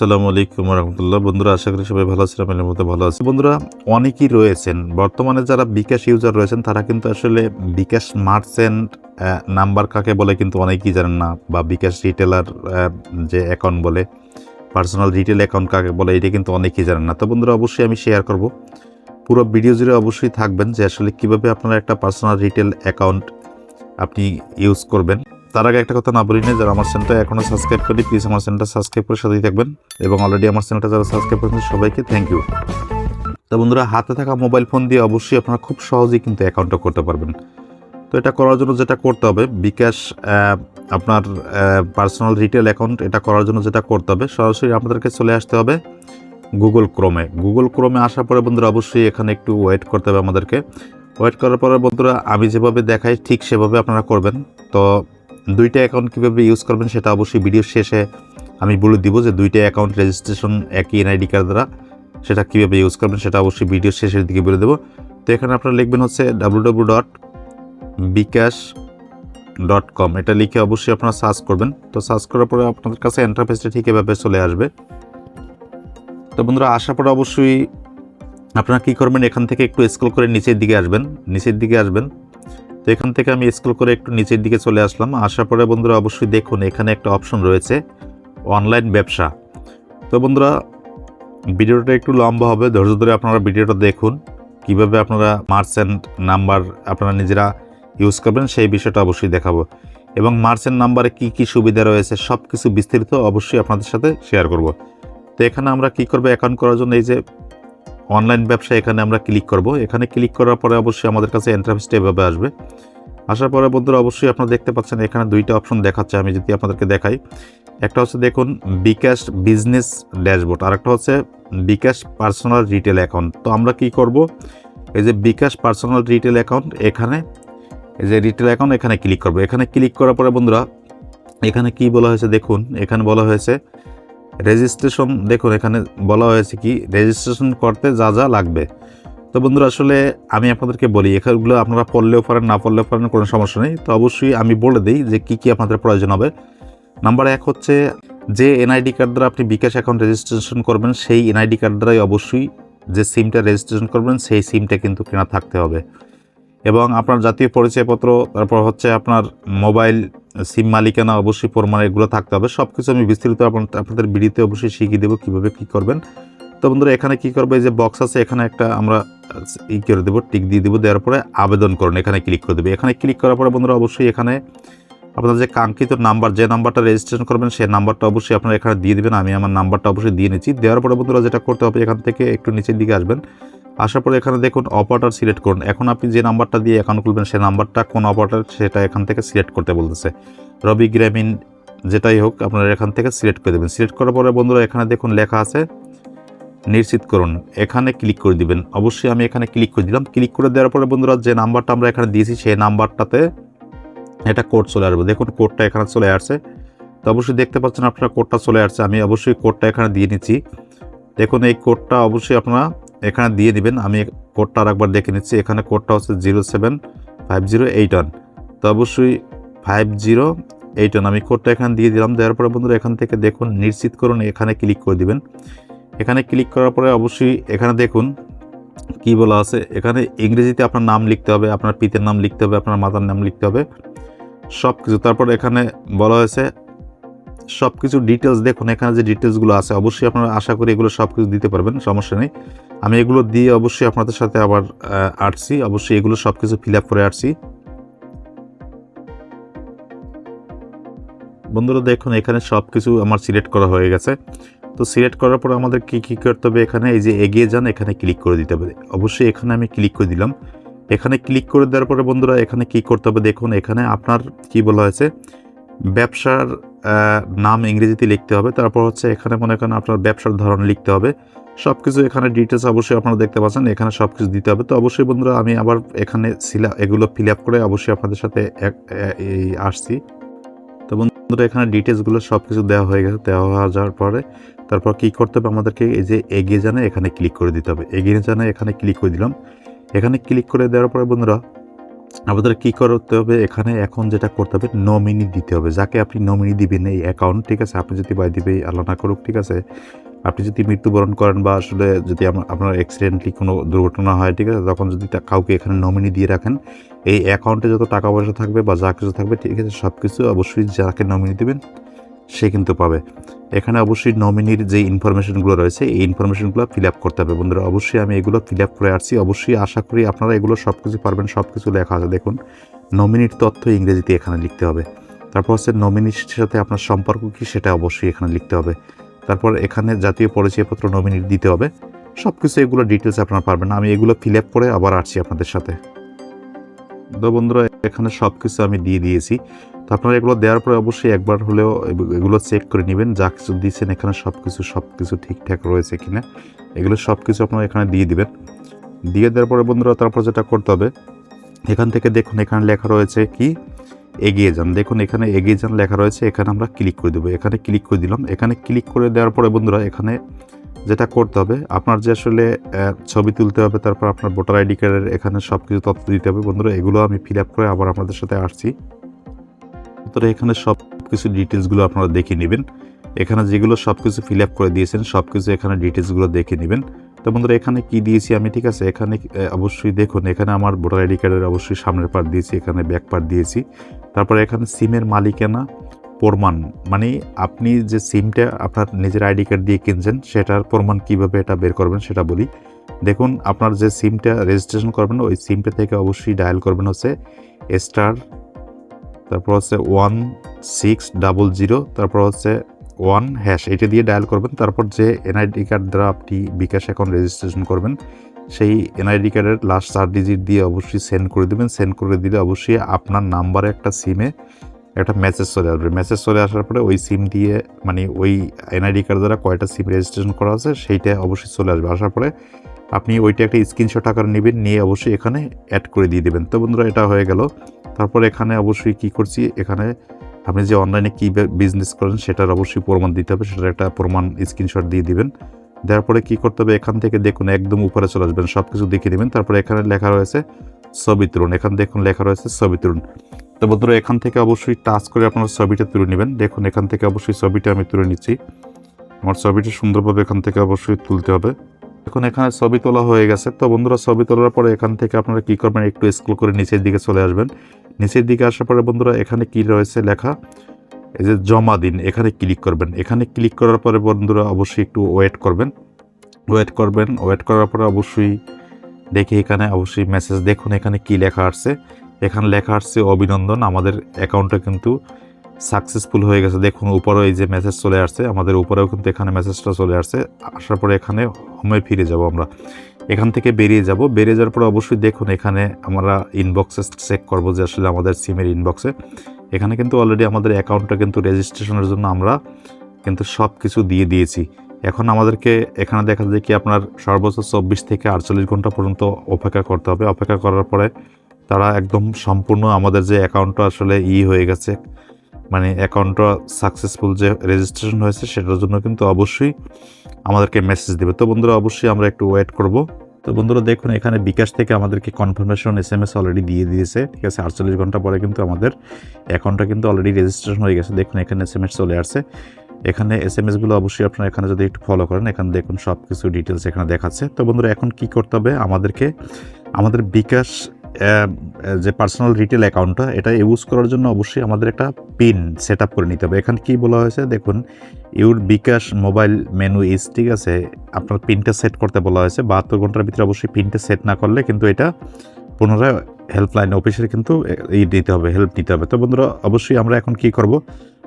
আসসালামু আলাইকুম রহমতুল্লাহ বন্ধুরা, আশা করি সবাই ভালো আছেন আমার মতো ভালো আছে। বন্ধুরা, অনেকেই রয়েছেন, বর্তমানে যারা বিকাশ ইউজার রয়েছেন, তারা কিন্তু আসলে বিকাশ মার্চেন্ট নাম্বার কাকে বলে কিন্তু অনেকেই জানেন না, বা বিকাশ রিটেলার যে অ্যাকাউন্ট বলে পার্সোনাল রিটেল অ্যাকাউন্ট কাকে বলে, এটা কিন্তু অনেকেই জানেন না। তো বন্ধুরা, অবশ্যই আমি শেয়ার করব। পুরো ভিডিও জুড়ে অবশ্যই থাকবেন যে আসলে কীভাবে আপনারা একটা পার্সোনাল রিটেল অ্যাকাউন্ট আপনি ইউজ করবেন। তার আগে একটা কথা না বলি না যারা আমার চ্যানেলটা এখনও সাবস্ক্রাইব করি প্লিজ আমার চ্যানেলটা সাবস্ক্রাইব করে সাথেই থাকবেন। এবং অলরেডি আমার চ্যানেলটা যারা সাবস্ক্রাইব করেছেন, সবাইকে থ্যাংক ইউ তো বন্ধুরা, হাতে থাকা মোবাইল ফোন দিয়ে অবশ্যই আপনারা খুব সহজেই কিন্তু অ্যাকাউন্টটা করতে পারবেন। তো এটা করার জন্য যেটা করতে হবে, বিকাশ আপনার পার্সোনাল রিটেল অ্যাকাউন্ট এটা করার জন্য যেটা করতে হবে, সরাসরি আপনাদেরকে চলে আসতে হবে গুগল ক্রোমে গুগল ক্রোমে আসার পরে বন্ধুরা, অবশ্যই এখানে একটু ওয়েট করতে হবে আমাদেরকে। ওয়েট করার পরে বন্ধুরা, আমি যেভাবে দেখাই, ঠিক সেভাবে আপনারা করবেন। তো দুইটা অ্যাকাউন্ট কীভাবে ইউজ করবেন সেটা অবশ্যই ভিডিওর শেষে আমি বলে দিব যে দুইটা অ্যাকাউন্ট রেজিস্ট্রেশন একই এনআইডি কার্ড দ্বারা সেটা কীভাবে ইউজ করবেন সেটা অবশ্যই ভিডিওর শেষের দিকে বলে দেবো। তো এখানে আপনারা লিখবেন হচ্ছে W W dot bKash dot com এটা লিখে অবশ্যই আপনারা সার্চ করবেন। তো সার্চ করার পরে আপনাদের কাছে এন্টারফেসটা ঠিক এভাবে চলে আসবে। তো বন্ধুরা, আসার পরে অবশ্যই আপনারা কী করবেন? এখান থেকে একটু স্ক্রল করে নিচের দিকে আসবেন। নিচের দিকে আসবেন। তো এখান থেকে আমি স্ক্রল করে একটু নিচের দিকে চলে আসলাম। আসার পরে বন্ধুরা অবশ্যই দেখুন, এখানে একটা অপশন রয়েছে, অনলাইন ব্যবসা। তো বন্ধুরা, ভিডিওটা একটু লম্বা হবে, ধৈর্য ধরে আপনারা ভিডিওটা দেখুন। কীভাবে আপনারা মার্চেন্ট নাম্বার আপনারা নিজেরা ইউজ করবেন, সেই বিষয়টা অবশ্যই দেখাবো। এবং মার্চেন্ট নাম্বারে কি কি সুবিধা রয়েছে সব কিছু বিস্তারিত অবশ্যই আপনাদের সাথে শেয়ার করব। তো এখানে আমরা কি করব অ্যাকাউন্ট করার জন্য এই যে অনলাইন ব্যবসা এখানে আমরা ক্লিক করব। এখানে ক্লিক করার পরে অবশ্যই আমাদের কাছে এন্টারফেসটা এভাবে আসবে। আসার পরে বন্ধুরা অবশ্যই আপনারা দেখতে পাচ্ছেন এখানে দুইটা অপশন দেখাচ্ছে, আমি যদি আপনাদেরকে দেখাই। একটা হচ্ছে দেখুন, বিকাশ বিজনেস ড্যাশবোর্ড আর একটা হচ্ছে বিকাশ পার্সোনাল রিটেল অ্যাকাউন্ট তো আমরা কি করব? এই যে বিকাশ পার্সোনাল রিটেল অ্যাকাউন্ট এখানে, এই যে রিটেল অ্যাকাউন্ট এখানে ক্লিক করব। এখানে ক্লিক করার পরে বন্ধুরা, এখানে কি বলা হয়েছে? দেখুন, এখানে বলা হয়েছে রেজিস্ট্রেশন দেখুন, এখানে বলা হয়েছে কি রেজিস্ট্রেশন করতে যা যা লাগবে। তো বন্ধুরা, আসলে আমি আপনাদেরকে বলি, এখানগুলো আপনারা পড়লেও পারেন, না পড়লেও পারেন, কোনো সমস্যা নেই। তো অবশ্যই আমি বলে দিই যে কি কি আপনাদের প্রয়োজন হবে। নাম্বার এক হচ্ছে, যে এনআইডি কার্ড দ্বারা আপনি বিকাশ অ্যাকাউন্ট রেজিস্ট্রেশন করবেন, সেই এনআইডি কার্ড দ্বারাই অবশ্যই যে সিমটা রেজিস্ট্রেশন করবেন, সেই সিমটা কিন্তু কেনা থাকতে হবে। এবং আপনার জাতীয় পরিচয়পত্র, তারপর হচ্ছে আপনার মোবাইল, সিম মালিকানা অবশ্যই প্রমাণ এগুলো থাকতে হবে। সব কিছু আমি বিস্তারিত আপনাদের ভিডিওতে অবশ্যই শিখিয়ে দেবো কীভাবে কী করবেন। তো বন্ধুরা, এখানে কী করবে যে বক্স আছে, এখানে একটা আমরা ই করে দেবো টিক দিয়ে দেবো, দেওয়ার পরে আবেদন করুন, এখানে ক্লিক করে দেবে। এখানে ক্লিক করার পরে বন্ধুরা, অবশ্যই এখানে আপনার যে কাঙ্ক্ষিত নাম্বার যে নাম্বারটা রেজিস্ট্রেশন করবেন, সেই নাম্বারটা অবশ্যই আপনারা এখানে দিয়ে দেবেন, আমি আমার নাম্বারটা অবশ্যই দিয়ে নিচ্ছি। দেওয়ার পরে বন্ধুরা, যেটা করতে হবে, এখান থেকে একটু নিচের দিকে আসবেন। আসার পরে এখানে দেখুন অপারেটর সিলেক্ট করুন। এখন আপনি যে নাম্বারটা দিয়ে অ্যাকাউন্ট খুলবেন সেই নাম্বারটা কোন অপারেটর সেটা এখান থেকে সিলেক্ট করতে বলতেছে। রবি গ্রামীণ যেটাই হোক, আপনারা এখান থেকে সিলেক্ট করে দেবেন। সিলেক্ট করার পরে বন্ধুরা, এখানে দেখুন লেখা আছে, নিশ্চিত করুন। এখানে ক্লিক করে দিবেন। অবশ্যই আমি এখানে ক্লিক করে দিলাম। ক্লিক করে দেওয়ার পরে বন্ধুরা, যে নাম্বারটা আমরা এখানে দিয়েছি, সেই নাম্বারটাতে এটা কোড চলে আসবে। দেখুন কোডটা এখানে চলে আসছে। তো অবশ্যই দেখতে পাচ্ছেন আপনারা কোডটা চলে আসছে। আমি অবশ্যই কোডটা এখানে দিয়ে নিচ্ছি। দেখুন এই কোডটা অবশ্যই আপনারা এখানে দিয়ে দিবেন। আমি কোডটা আরেকবার দেখে নিচ্ছি। এখানে কোডটা হচ্ছে zero seven five zero eight one তো অবশ্যই ফাইভ জিরো এইট ওয়ান আমি কোডটা এখানে দিয়ে দিলাম। দেওয়ার পরে বন্ধুরা এখান থেকে দেখুন, নিশ্চিত করুন, এখানে ক্লিক করে দিবেন। এখানে ক্লিক করার পরে অবশ্যই এখানে দেখুন, কি বলা আছে? এখানে ইংরেজিতে আপনার নাম লিখতে হবে, আপনার পিতের নাম লিখতে হবে, আপনার মাতার নাম লিখতে হবে সব কিছু তারপর এখানে বলা হয়েছে সব কিছু ডিটেলস দেখুন, এখানে যে ডিটেলসগুলো আছে, অবশ্যই আপনারা আশা করি এগুলো সব কিছু দিতে পারবেন, সমস্যা নেই। আমি এগুলো দিয়ে অবশ্যই আপনাদের সাথে আবার আসছি, অবশ্যই এগুলো সব কিছু ফিল আপ করে আসছি। বন্ধুরা দেখুন, এখানে সব কিছু আমার সিলেক্ট করা হয়ে গেছে। তো সিলেক্ট করার পর আমাদের কী কী করতে হবে এখানে? এই যে এগিয়ে যান, এখানে ক্লিক করে দিতে হবে। অবশ্যই এখানে আমি ক্লিক করে দিলাম। এখানে ক্লিক করে দেওয়ার পরে বন্ধুরা এখানে কি করতে হবে দেখুন, এখানে আপনার কি বলা হয়েছে? ব্যবসার নাম ইংরেজিতে লিখতে হবে। তারপর হচ্ছে এখানে মনে করেন আপনার ব্যবসার ধরন লিখতে হবে। সব কিছু এখানে ডিটেলস অবশ্যই আপনারা দেখতে পাচ্ছেন, এখানে সব কিছু দিতে হবে। তো অবশ্যই বন্ধুরা, আমি আবার এখানে সিলা এগুলো ফিল আপ করে অবশ্যই আপনাদের সাথে এই আসছি। তো বন্ধুরা, এখানে ডিটেলসগুলো সব কিছু দেওয়া হয়ে গেছে, দেওয়া হয়ে যাওয়ার পরে তারপর কি করতে হবে? আমাদেরকে এই যে এগিয়ে জানে এখানে ক্লিক করে দিতে হবে। এগিয়ে জানে এখানে ক্লিক করে দিলাম। এখানে ক্লিক করে দেওয়ার পরে বন্ধুরা আমাদের কি করতে হবে? এখানে এখন যেটা করতে হবে নমিনি দিতে হবে। যাকে আপনি নমিনি দিবেন এই অ্যাকাউন্ট ঠিক আছে? আপনি যদি বাই দিবে, আল্লাহ না করুক, ঠিক আছে? আপনি যদি মৃত্যুবরণ করেন বা আসলে যদি আপনার অ্যাক্সিডেন্টলি কোনো দুর্ঘটনা হয়, ঠিক আছে? তখন যদি কাউকে এখানে নমিনি দিয়ে রাখেন, এই অ্যাকাউন্টে যত টাকা পয়সা থাকবে বা যা কিছু থাকবে, ঠিক আছে? সব কিছু অবশ্যই যাকে নমিনি দিবেন সে কিন্তু পাবে। এখানে অবশ্যই নমিনির যে ইনফরমেশনগুলো রয়েছে, এই ইনফরমেশনগুলো ফিল আপ করতে হবে। বন্ধুরা, অবশ্যই আমি এগুলো ফিল আপ করে আসছি। অবশ্যই আশা করি আপনারা এগুলো সব কিছু পারবেন সব কিছু লেখা আছে। দেখুন নমিনির তথ্য ইংরেজিতে এখানে লিখতে হবে। তারপর হচ্ছে নমিনির সাথে আপনার সম্পর্ক কী, সেটা অবশ্যই এখানে লিখতে হবে। তারপর এখানে জাতীয় পরিচয়পত্র নমিনির দিতে হবে। সব কিছু এগুলো ডিটেলস আপনারা পারবেন আমি এগুলো ফিল আপ করে আবার আসছি আপনাদের সাথে। তো বন্ধুরা, এখানে সব কিছু আমি দিয়ে দিয়েছি। তো আপনারা এগুলো দেওয়ার পরে অবশ্যই একবার হলেও এগুলো চেক করে নেবেন। যা কিছু দিয়েছেন এখানে সব কিছু সব কিছু ঠিকঠাক রয়েছে কিনা, এগুলো সব কিছু আপনারা এখানে দিয়ে দিবেন। দিয়ে দেওয়ার পরে বন্ধুরা, তারপর যেটা করতে হবে, এখান থেকে দেখুন এখানে লেখা রয়েছে কি? এগিয়ে যান। দেখুন এখানে এগিয়ে যান লেখা রয়েছে, এখানে আমরা ক্লিক করে দেবো। এখানে ক্লিক করে দিলাম। এখানে ক্লিক করে দেওয়ার পরে বন্ধুরা, এখানে যেটা করতে হবে, আপনার যে আসলে ছবি তুলতে হবে, তারপর আপনার ভোটার আইডি কার্ডের এখানে সব কিছু তথ্য দিতে হবে। বন্ধুরা, এগুলো আমি ফিল আপ করে আবার আপনাদের সাথে আসছি। তো এখানে সব কিছু ডিটেলসগুলো আপনারা দেখে নেবেন। এখানে যেগুলো সব কিছু ফিল আপ করে দিয়েছেন সব কিছু এখানে ডিটেলসগুলো দেখে নেবেন। তো বন্ধুরা, এখানে কি দিয়েছি আমি, ঠিক আছে? এখানে অবশ্যই দেখুন, এখানে আমার ভোটার আইডি কার্ডের অবশ্যই সামনের পার্ট দিয়েছি, এখানে ব্যাক পার্ট দিয়েছি। তারপরে এখানে সিমের মালিকানা প্রমাণ? মানে আপনি যে সিমটা আপনার নিজের আইডি কার্ড দিয়ে কিনছেন, সেটার প্রমাণ কীভাবে এটা বের করবেন সেটা বলি। দেখুন, আপনার যে সিমটা রেজিস্ট্রেশন করবেন, ওই সিমটা থেকে অবশ্যই ডায়াল করবেন হচ্ছে স্টার তারপর হচ্ছে ওয়ান সিক্স ডাবল জিরো তারপর হচ্ছে ওয়ান হ্যাশ এটা দিয়ে ডায়াল করবেন। তারপর যে এনআইডি কার্ড দ্বারা আপনি বিকাশ অ্যাকাউন্ট রেজিস্ট্রেশন করবেন, সেই এনআইডি কার্ডের লাস্ট চার ডিজিট দিয়ে অবশ্যই সেন্ড করে দেবেন। সেন্ড করে দিলে অবশ্যই আপনার নাম্বারে একটা সিমে একটা মেসেজ চলে আসবে। মেসেজ চলে আসার পরে ওই সিম দিয়ে মানে ওই এনআইডি কার্ড দ্বারা কয়টা সিম রেজিস্ট্রেশন করা আছে, সেইটা অবশ্যই চলে আসবে। আসার পরে আপনি ওইটা একটা স্ক্রিনশট আকারে নেবেন, নিয়ে অবশ্যই এখানে অ্যাড করে দিয়ে দেবেন। তো বন্ধুরা, এটা হয়ে গেল। তারপর এখানে অবশ্যই কি করছি? এখানে আপনি যে অনলাইনে কী বিজনেস করেন, সেটার অবশ্যই প্রমাণ দিতে হবে, সেটার একটা প্রমাণ স্ক্রিনশট দিয়ে দিবেন। দেওয়ার পরে কী করতে হবে? এখান থেকে দেখুন, একদম উপরে চলে আসবেন সব কিছু দেখে নেবেন তারপরে এখানে লেখা রয়েছে, ছবি তুলুন। এখানে দেখুন, লেখা রয়েছে, ছবি তুলুন। তো বন্ধুরা, এখান থেকে অবশ্যই টাচ করে আপনারা ছবিটা তুলে নেবেন। দেখুন, এখান থেকে অবশ্যই ছবিটা আমি তুলে নিচ্ছি। আমার ছবিটা সুন্দরভাবে এখান থেকে অবশ্যই তুলতে হবে। এখন এখানে ছবি তোলা হয়ে গেছে। তো বন্ধুরা, ছবি তোলার পরে এখান থেকে আপনারা কী করবেন, একটু স্ক্রল করে নিচের দিকে চলে আসবেন। নিচের দিকে আসার পরে বন্ধুরা, এখানে কি রয়েছে লেখা? এই যে জমা দিন, এখানে ক্লিক করবেন। এখানে ক্লিক করার পরে বন্ধুরা, অবশ্যই একটু ওয়েট করবেন। ওয়েট করবেন। ওয়েট করার পরে অবশ্যই দেখে এখানে, অবশ্যই মেসেজ দেখুন, এখানে কি লেখা আসছে। এখানে লেখা আসছে, অভিনন্দন, আমাদের অ্যাকাউন্টটা কিন্তু সাকসেসফুল হয়ে গেছে। দেখুন, উপরেও এই যে মেসেজ চলে আসছে, আমাদের উপরেও কিন্তু এখানে মেসেজটা চলে আসছে। আসার পরে এখানে হোমে ফিরে যাব আমরা। এখান থেকে বেরিয়ে যাব। বেরিয়ে যাওয়ার পরে অবশ্যই দেখুন, এখানে আমরা ইনবক্সে চেক করব যে আসলে আমাদের সিমের ইনবক্সে এখানে কিন্তু অলরেডি আমাদের অ্যাকাউন্টটা কিন্তু রেজিস্ট্রেশনের জন্য আমরা কিন্তু সব কিছু দিয়ে দিয়েছি। এখন আমাদেরকে এখানে দেখা যায় কি আপনার সর্বোচ্চ চব্বিশ থেকে আটচল্লিশ ঘণ্টা পর্যন্ত অপেক্ষা করতে হবে। অপেক্ষা করার পরে তারা একদম সম্পূর্ণ আমাদের যে অ্যাকাউন্টটা আসলে ই হয়ে গেছে মানে অ্যাকাউন্টটা সাকসেসফুল যে রেজিস্ট্রেশন হয়েছে সেটার জন্য কিন্তু অবশ্যই আমাদেরকে মেসেজ দেবে। তো বন্ধুরা, অবশ্যই আমরা একটু ওয়েট করব। তো বন্ধুরা, দেখুন, এখানে বিকাশ থেকে আমাদেরকে confirmation S M S already দিয়ে দিয়েছে। ঠিক আছে, আটচল্লিশ ঘণ্টা পরে কিন্তু আমাদের অ্যাকাউন্টটা কিন্তু অলরেডি রেজিস্ট্রেশন হয়ে গেছে। দেখুন, এখানে এস এম এস চলে আসছে। এখানে এস এম এসগুলো অবশ্যই আপনারা এখানে যদি একটু ফলো করেন, এখানে দেখুন সব কিছু ডিটেলস এখানে দেখাচ্ছে। তো বন্ধুরা, এখন কি করতে হবে? আমাদেরকে, আমাদের বিকাশ যে পার্সোনাল রিটেল অ্যাকাউন্টটা এটা ইউজ করার জন্য অবশ্যই আমাদের একটা পিন সেট করে নিতে হবে। এখানে কি বলা হয়েছে? দেখুন your bKash mobile menu is ঠিক আছে, আপনার পিনটা সেট করতে বলা হয়েছে। বাহাত্তর ঘণ্টার ভিতরে অবশ্যই পিনটা সেট না করলে কিন্তু এটা পুনরায় হেল্পলাইন অফিসের কিন্তু ই দিতে হবে হেল্প নিতে হবে। তো বন্ধুরা, অবশ্যই আমরা এখন কি করব?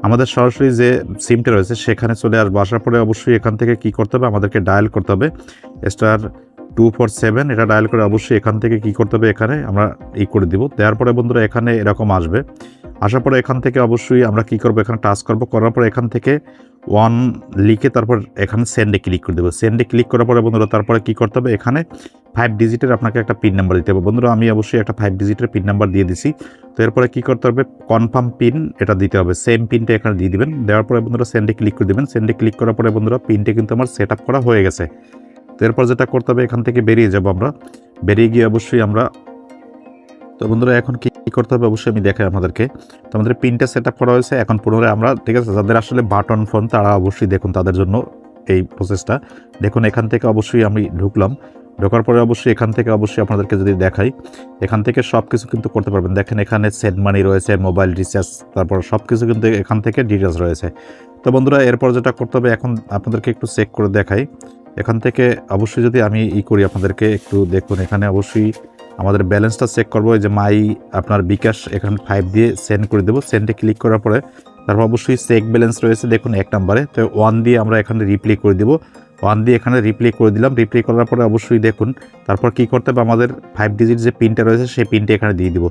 আমাদের সরাসরি যে সিমটা রয়েছে, সেখানে চলে আসব। আসার পরে অবশ্যই এখান থেকে কি করতে হবে? আমাদেরকে ডায়াল করতে হবে। স্টার টু ফোর সেভেন, এটা ডায়াল করে অবশ্যই এখান থেকে কি করতে হবে এখানে, আমরা ই করে দিব। দেওয়ার পরে বন্ধুরা এখানে এরকম আসবে। আসার পরে এখান থেকে অবশ্যই আমরা কি করব, এখানে টাচ করব। করার পরে এখান থেকে ওয়ান লিখে তারপর এখানে সেন্ডে ক্লিক করে দেবো। সেন্ডে ক্লিক করার পরে বন্ধুরা তারপরে কি করতে হবে, এখানে ফাইভ ডিজিটের আপনাকে একটা পিন নাম্বার দিতে হবে। বন্ধুরা আমি অবশ্যই একটা ফাইভ ডিজিটের পিন নাম্বার দিয়ে দিছি। তো এরপরে কি করতে হবে কনফার্ম পিন এটা দিতে হবে। সেম পিনটা এখানে দিয়ে দিবেন। দেওয়ার পরে বন্ধুরা সেন্ডে ক্লিক করে দেবেন। সেন্ডে ক্লিক করার পরে বন্ধুরা পিনটা কিন্তু আমার সেট করা হয়ে গেছে। এরপর যেটা করতে হবে, এখান থেকে বেরিয়ে যাব আমরা। বেরিয়ে গিয়ে অবশ্যই আমরা তো বন্ধুরা, এখন কি করতে হবে অবশ্যই আমি দেখাই আমাদেরকে। তো আমাদের পিনটা সেট আপ করা হয়েছে, এখন পুনরায় আমরা, ঠিক আছে, যাদের আসলে বাটন ফোন তারা অবশ্যই দেখুন তাদের জন্য এই প্রসেসটা দেখুন, এখান থেকে অবশ্যই আমি ঢুকলাম। ঢোকার পরে অবশ্যই এখান থেকে অবশ্যই আপনাদেরকে যদি দেখাই, এখান থেকে সব কিছু কিন্তু করতে পারবেন। দেখেন, এখানে সেন্ড মানি রয়েছে মোবাইল রিচার্জ তারপর সব কিছু কিন্তু এখান থেকে ডিটেলস রয়েছে। তো বন্ধুরা, এরপর যেটা করতে হবে, এখন আপনাদেরকে একটু চেক করে দেখাই। এখান থেকে অবশ্যই যদি আমি ই করি আপনাদেরকে, একটু দেখুন এখানে অবশ্যই আমাদের ব্যালেন্সটা চেক করব যে মাই আপনার বিকাশ এখানে ফাইভ দিয়ে সেন্ড করে দেবো। সেন্ডে ক্লিক করার পরে তারপর অবশ্যই চেক ব্যালেন্স রয়েছে, দেখুন এক নাম্বারে তো ওয়ান দিয়ে আমরা এখানে রিপ্লে করে দেবো। ওয়ান দিয়ে এখানে রিপ্লে করে দিলাম। রিপ্লে করার পরে অবশ্যই দেখুন, তারপর কি করতে হবে? আমাদের ফাইভ ডিজিট যে পিনটা রয়েছে, সেই পিনটা এখানে দিয়ে দিব।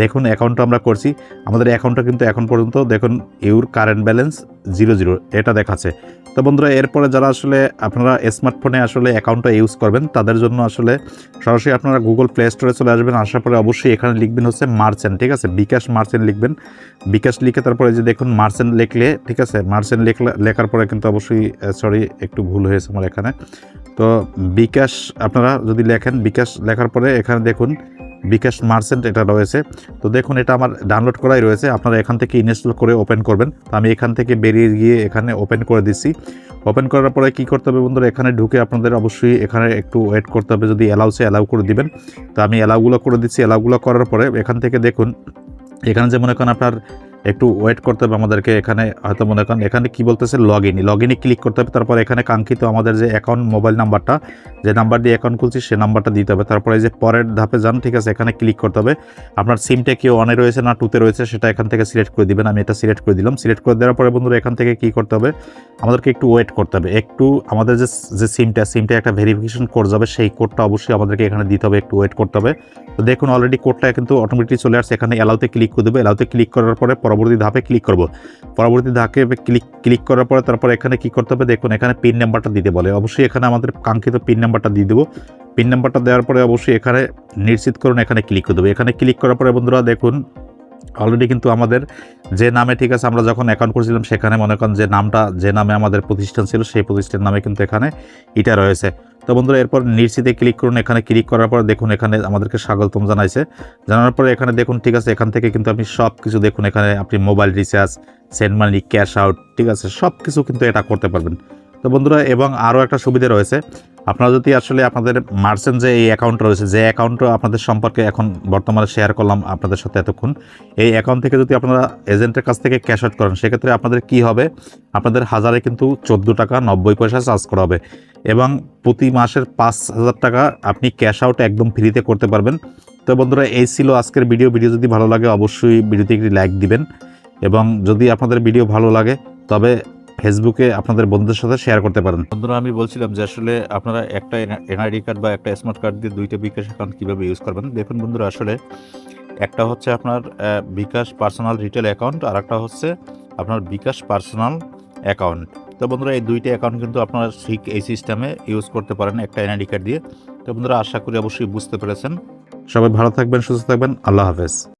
দেখুন অ্যাকাউন্টটা আমরা করছি। আমাদের অ্যাকাউন্টটা কিন্তু এখন পর্যন্ত, দেখুন your current balance zero zero এটা দেখাচ্ছে। তো বন্ধুরা, এরপরে যারা আসলে আপনারা স্মার্টফোনে আসলে অ্যাকাউন্টটা ইউজ করবেন, তাদের জন্য আসলে সরাসরি আপনারা গুগল প্লে স্টোরে চলে আসবেন, আসার পরে অবশ্যই এখানে লিখবেন হচ্ছে মার্চেন্ট ঠিক আছে? বিকাশ মার্চেন্ট লিখবেন। বিকাশ লিখে তারপরে যে দেখুন মার্চেন্ট লিখলে, ঠিক আছে? মার্চেন্ট লেখলে, লেখার পরে কিন্তু অবশ্যই সরি একটু ভুল হয়েছে আমার এখানে। তো বিকাশ, আপনারা যদি লেখেন, বিকাশ লেখার পরে এখানে দেখুন বিকাশ মার্চেন্ট এটা রয়েছে। তো দেখুন, এটা আমার ডাউনলোড করাই রয়েছে। আপনারা এখান থেকে ইনস্টল করে ওপেন করবেন। তো আমি এখান থেকে বেরিয়ে গিয়ে এখানে ওপেন করে দিচ্ছি। ওপেন করার পরে কি করতে হবে বন্ধুরা, এখানে ঢুকে আপনাদের অবশ্যই এখানে একটু ওয়েট করতে হবে যদি অ্যালাউসে অ্যালাউ করে দিবেন। তো আমি অ্যালাউগুলো করে দিচ্ছি। অ্যালাউগুলো করার পরে এখান থেকে দেখুন, এখানে যে মনে করেন আপনার একটু ওয়েট করতে হবে আমাদেরকে এখানে, হয়তো মনে করেন এখানে কি বলতেছে? লগ ইন লগ ইনে ক্লিক করতে হবে, তারপর এখানে কাঙ্ক্ষিত আমাদের যে অ্যাকাউন্ট মোবাইল নাম্বারটা যে নাম্বার দিয়ে অ্যাকাউন্ট খুলছি, সে নাম্বারটা দিতে হবে। তারপরে যে পরের ধাপে যান, ঠিক আছে, এখানে ক্লিক করতে হবে। আপনার সিমটা কি ওয়ানে রয়েছে না টুতে রয়েছে, সেটা এখান থেকে সিলেক্ট করে দিবেন। আমি এটা সিলেক্ট করে দিলাম। সিলেক্ট করে দেওয়ার পরে বন্ধুরা, এখান থেকে কি করতে হবে? আমাদেরকে একটু ওয়েট করতে হবে। একটু আমাদের যে যে সিমটা সিমটা একটা ভেরিফিকেশন কোড যাবে, সেই কোডটা অবশ্যই আমাদেরকে এখানে দিতে হবে, একটু ওয়েট করতে হবে। তো দেখুন অলরেডি কোডটা কিন্তু অটোমেটিক চলে আসছে। এখানে অ্যালাউতে ক্লিক করে দেবে। অ্যালাউতে ক্লিক করার পরে পরবর্তী ধাপে ক্লিক করব। পরবর্তী ধাপে ক্লিক ক্লিক করার পরে তারপর এখানে কি করতে হবে? দেখুন, এখানে পিন নাম্বারটা দিতে বলে। অবশ্যই এখানে আমাদের কাঙ্ক্ষিত পিন নাম্বারটা দিয়ে দেবো। পিন নাম্বারটা দেওয়ার পরে অবশ্যই এখানে নিশ্চিত করুন, এখানে ক্লিক করে দেবো। এখানে ক্লিক করার পরে বন্ধুরা দেখুন অলরেডি কিন্তু আমাদের যে নামে ঠিক আছে, আমরা যখন অ্যাকাউন্ট করেছিলাম সেখানে মনে করেন যে নামটা, যে নামে আমাদের প্রতিষ্ঠান ছিল, সেই প্রতিষ্ঠানের নামে কিন্তু এখানে এটা রয়েছে। তো বন্ধুরা, এরপর নিশ্চিতে ক্লিক করুন, এখানে ক্লিক করার পর দেখুন এখানে আমাদেরকে স্বাগতম জানাইছে। জানানোর পরে এখানে দেখুন ঠিক আছে, এখান থেকে কিন্তু আপনি সব কিছু দেখুন, এখানে আপনি mobile recharge send money cash out ঠিক আছে সব কিছু কিন্তু এটা করতে পারবেন। তো বন্ধুরা, এবং আরও একটা সুবিধা রয়েছে। আপনারা যদি আসলে আপনাদের মার্চেন্ট যে এই অ্যাকাউন্ট রয়েছে, যে অ্যাকাউন্ট আপনাদের সম্পর্কে এখন বর্তমানে শেয়ার করলাম আপনাদের সাথে এতক্ষণ, এই অ্যাকাউন্ট থেকে যদি আপনারা এজেন্টের কাছ থেকে ক্যাশ আউট করেন, সেক্ষেত্রে আপনাদের কি হবে? আপনাদের হাজারে কিন্তু চোদ্দ টাকা নব্বই পয়সা চার্জ করা হবে। এবং প্রতি মাসের পাঁচ হাজার টাকা আপনি ক্যাশ আউট একদম ফ্রিতে করতে পারবেন। তো বন্ধুরা, এই ছিল আজকের ভিডিও ভিডিও যদি ভালো লাগে, অবশ্যই ভিডিওতে একটি লাইক দিবেন। এবং যদি আপনাদের ভিডিও ভালো লাগে, তবে ফেসবুকে আপনাদের বন্ধুদের সাথে শেয়ার করতে পারেন। বন্ধুরা আমি বলছিলাম যে আসলে আপনারা একটা এনআইডি কার্ড বা একটা স্মার্ট কার্ড দিয়ে দুইটা বিকাশ অ্যাকাউন্ট কীভাবে ইউজ করবেন? দেখুন বন্ধুরা আসলে একটা হচ্ছে আপনার বিকাশ পার্সোনাল রিটেল অ্যাকাউন্ট আর একটা হচ্ছে আপনার বিকাশ পার্সোনাল অ্যাকাউন্ট তো বন্ধুরা এই দুইটা অ্যাকাউন্ট কিন্তু আপনারা ঠিক এই সিস্টেমে ইউজ করতে পারেন একটা এনআইডি কার্ড দিয়ে। তো বন্ধুরা আশা করি অবশ্যই বুঝতে পেরেছেন। সবাই ভালো থাকবেন সুস্থ থাকবেন। আল্লাহ হাফেজ।